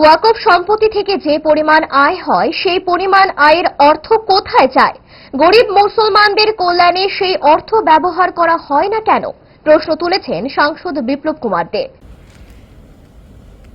ওয়াকফ সম্পত্তি থেকে যে পরিমাণ আয় হয়, সেই পরিমাণ আয়ের অর্থ কোথায় যায়? গরিব মুসলমানদের কল্যাণে সেই অর্থ ব্যবহার করা হয় না কেন? প্রশ্ন তুলেছেন সাংসদ বিপ্লব কুমার দে।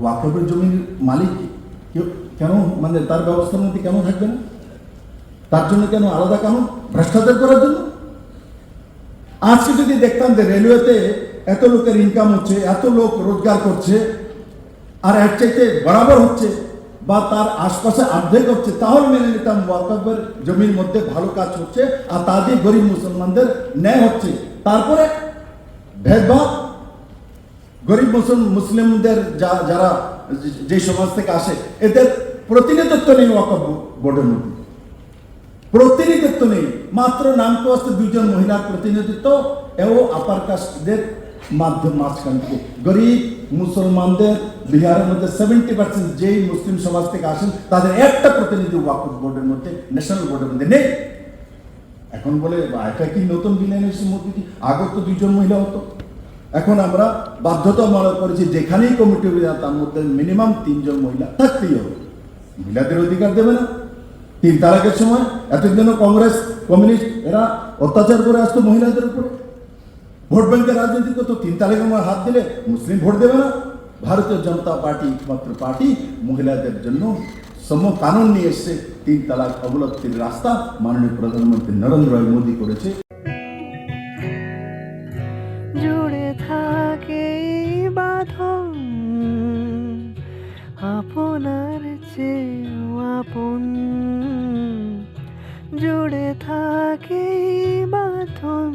ওয়াকফের জমির মালিক কেন? মানে তার ব্যবস্থার মধ্যে কেন থাকবে না? তার জন্য কেন আলাদা কানুন ভ্রষ্টাচার করার জন্য? আজকে যদি দেখতাম যে রেলওয়েতে এত লোকের ইনকাম হচ্ছে, এত লোক রোজগার করছে আর এর চাইতে বরাবর হচ্ছে বা তার আশপাশে অর্ধেক হচ্ছে, তাহলে মেনে নিতাম ওয়াকফের জমির মধ্যে ভালো কাজ হচ্ছে আর তা দিয়ে গরিব মুসলমানদের ন্যায় হচ্ছে। তারপরে ভেদভাব, গরিব মুসলিম মুসলিমদের যা- যারা যে- সমাজ থেকে আসে, এদের প্রতিনিধিত্ব নেই ওয়াকফ বোর্ডের মধ্যে। প্রতিনিধিত্ব নেই। মাত্র নাম আসতে দুজন মহিলার প্রতিনিধিত্ব এবং আপার কাস্টদের মাধ্যম মাঝখান থেকে। গরিব মুসলমানদের বিহারের মধ্যে সেভেন্টি পার্সেন্ট যেই মুসলিম সমাজ থেকে আসেন, তাদের একটা প্রতিনিধি ওয়াকফ বোর্ডের মধ্যে ন্যাশনাল বোর্ডের মধ্যে নেই। এখন বলে এটা কি নতুন বিল এনেছে মোদিজি আগে তো দুজন মহিলা হতো। এখন আমরা বাধ্যতামূলক করেছি, যেখানেই কমিটি হবে তার মধ্যে মিনিমাম তিনজন মহিলা থাকতেই হবে। মহিলাদের অধিকার দেবে না। তিন তালাকের সময় এতদিনও কংগ্রেস, কমিউনিস্ট, এরা অত্যাচার করে আসতো মহিলাদের উপরে। ভোট ব্যাংকের রাজনীতি করতো তিন তালাকের সময় হাত দিলে মুসলিম ভোট দেবে না। ভারতীয় জনতা পার্টি একমাত্র পার্টি, মহিলাদের জন্য সম কানুন নিয়ে এসছে। তিন তালাক অবলব্ধির রাস্তা মাননীয় প্রধানমন্ত্রী নরেন্দ্র মোদী করেছে। জুড়ে থাকে বাঁধন, আপনার চেয়েও আপন। জুড়ে থাকে বাঁধন